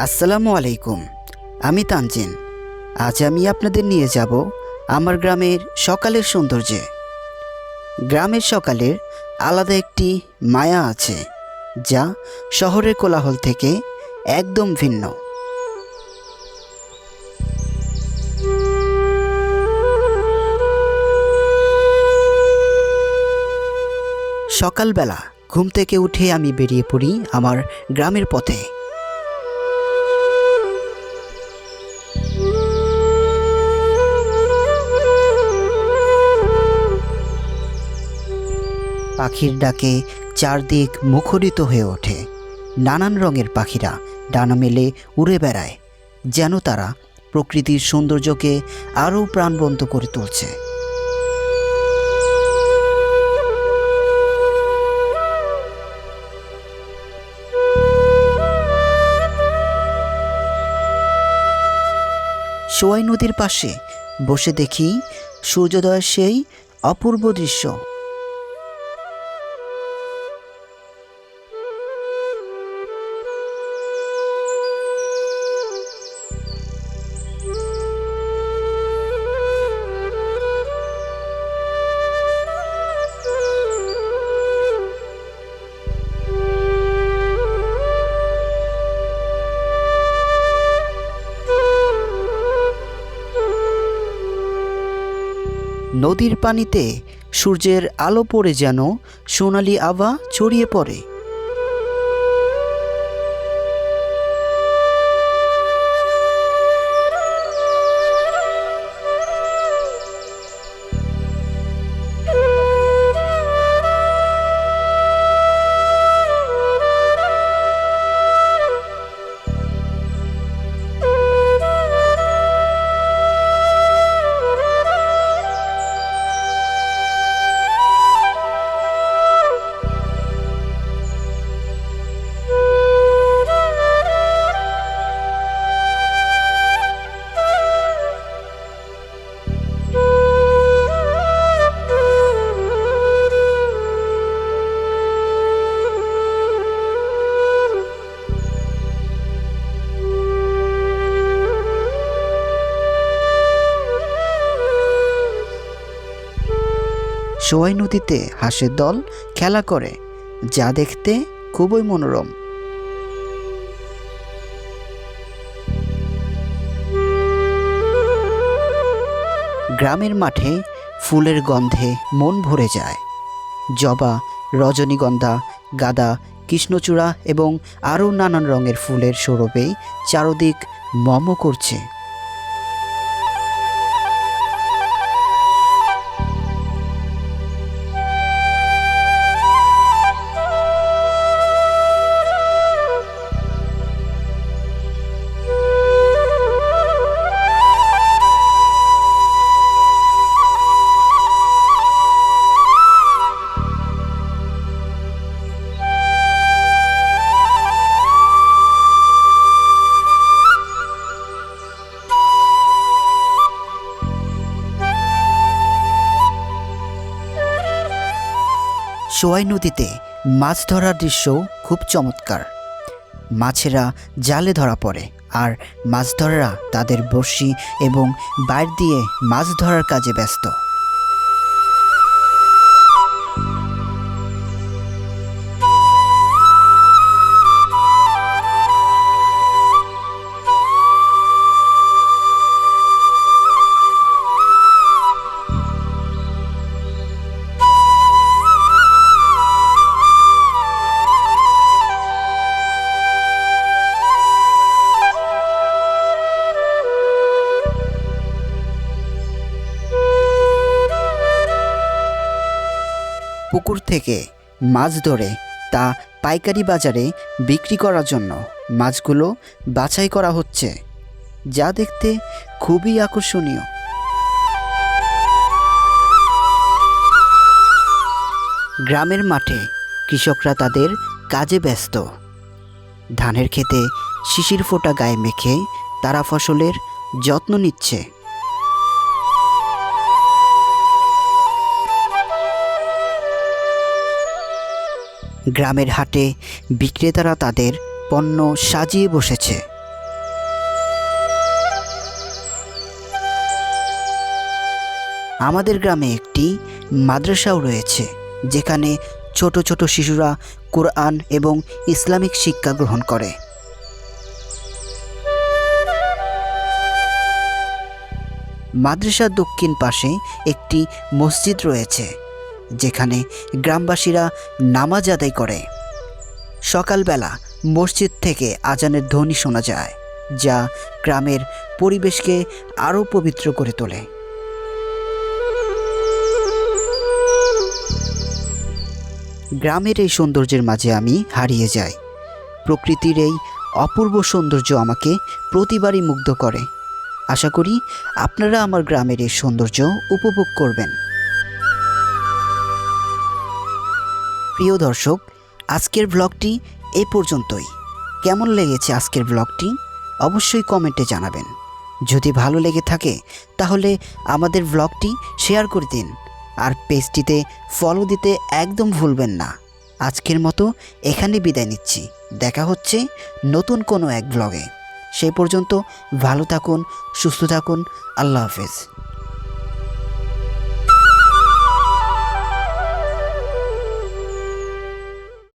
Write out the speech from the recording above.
আসসালামু আলাইকুম, আমি তানজিন। আজ আমি আপনাদের নিয়ে যাব আমার গ্রামের সকালের সৌন্দর্যে। গ্রামের সকালের আলাদা একটি মায়া আছে, যা শহরের কোলাহল থেকে একদম ভিন্ন। সকালবেলা ঘুম থেকে উঠে আমি বেরিয়ে পড়ি আমার গ্রামের পথে। পাখির ডাকে চারদিক মুখরিত হয়ে ওঠে। নানান রঙের পাখিরা ডানা মেলে উড়ে বেড়ায়, যেন তারা প্রকৃতির সৌন্দর্যকে আরও প্রাণবন্ত করে তুলছে। সোয়াই নদীর পাশে বসে দেখি সূর্যোদয়ের সেই অপূর্ব দৃশ্য। নদীর পানিতে সূর্যের আলো পড়ে যেন সোনালি আভা ছড়িয়ে পড়ে। সোয়াই নদীতে হাঁসের দল খেলা করে, যা দেখতে খুবই মনোরম। গ্রামের মাঠে ফুলের গন্ধে মন ভরে যায়। জবা, রজনীগন্ধা, গাদা, কৃষ্ণচূড়া এবং আরও নানান রঙের ফুলের সৌরভে চারদিক মম করছে। সোয়াই নদীতে মাছ ধরার দৃশ্য খুব চমৎকার। মাছেরা জালে ধরা পড়ে আর মাছ ধরারা তাদের বড়শি এবং বাইর দিয়ে মাছ ধরার কাজে ব্যস্ত। পুকুর থেকে মাছ ধরে তা পাইকারি বাজারে বিক্রি করার জন্য মাছগুলো বাছাই করা হচ্ছে, যা দেখতে খুবই আকর্ষণীয়। গ্রামের মাঠে কৃষকরা তাদের কাজে ব্যস্ত। ধানের ক্ষেতে শিশির ফোটা গায়ে মেখে তারা ফসলের যত্ন নিচ্ছে। গ্রামের হাটে বিক্রেতারা তাদের পণ্য সাজিয়ে বসেছে। আমাদের গ্রামে একটি মাদ্রাসাও রয়েছে, যেখানে ছোট ছোট শিশুরা কোরআন এবং ইসলামিক শিক্ষা গ্রহণ করে। মাদ্রাসার দক্ষিণ পাশে একটি মসজিদ রয়েছে। যেখানে গ্রামবাসীরা নামাজ আদায় করে। সকালবেলা মসজিদ থেকে আজানের ধ্বনি শোনা যায়, যা গ্রামের পরিবেশকে আরও পবিত্র করে তোলে। গ্রামের এই সৌন্দর্যের মাঝে আমি হারিয়ে যাই। প্রকৃতির এই অপূর্ব সৌন্দর্য আমাকে প্রতিবারই মুগ্ধ করে। আশা করি আপনারা আমার গ্রামের এই সৌন্দর্য উপভোগ করবেন। প্রিয় দর্শক, আজকের ব্লগটি এ পর্যন্তই। কেমন লেগেছে আজকের ব্লগটি অবশ্যই কমেন্টে জানাবেন। যদি ভালো লেগে থাকে, তাহলে আমাদের ব্লগটি শেয়ার করে দিন। আর পেজটিতে ফলো দিতে একদম ভুলবেন না। আজকের মতো এখানে বিদায় নিচ্ছি। দেখা হচ্ছে নতুন কোনো এক ব্লগে সেই পর্যন্ত ভালো থাকুন, সুস্থ থাকুন। আল্লাহ হাফেজ।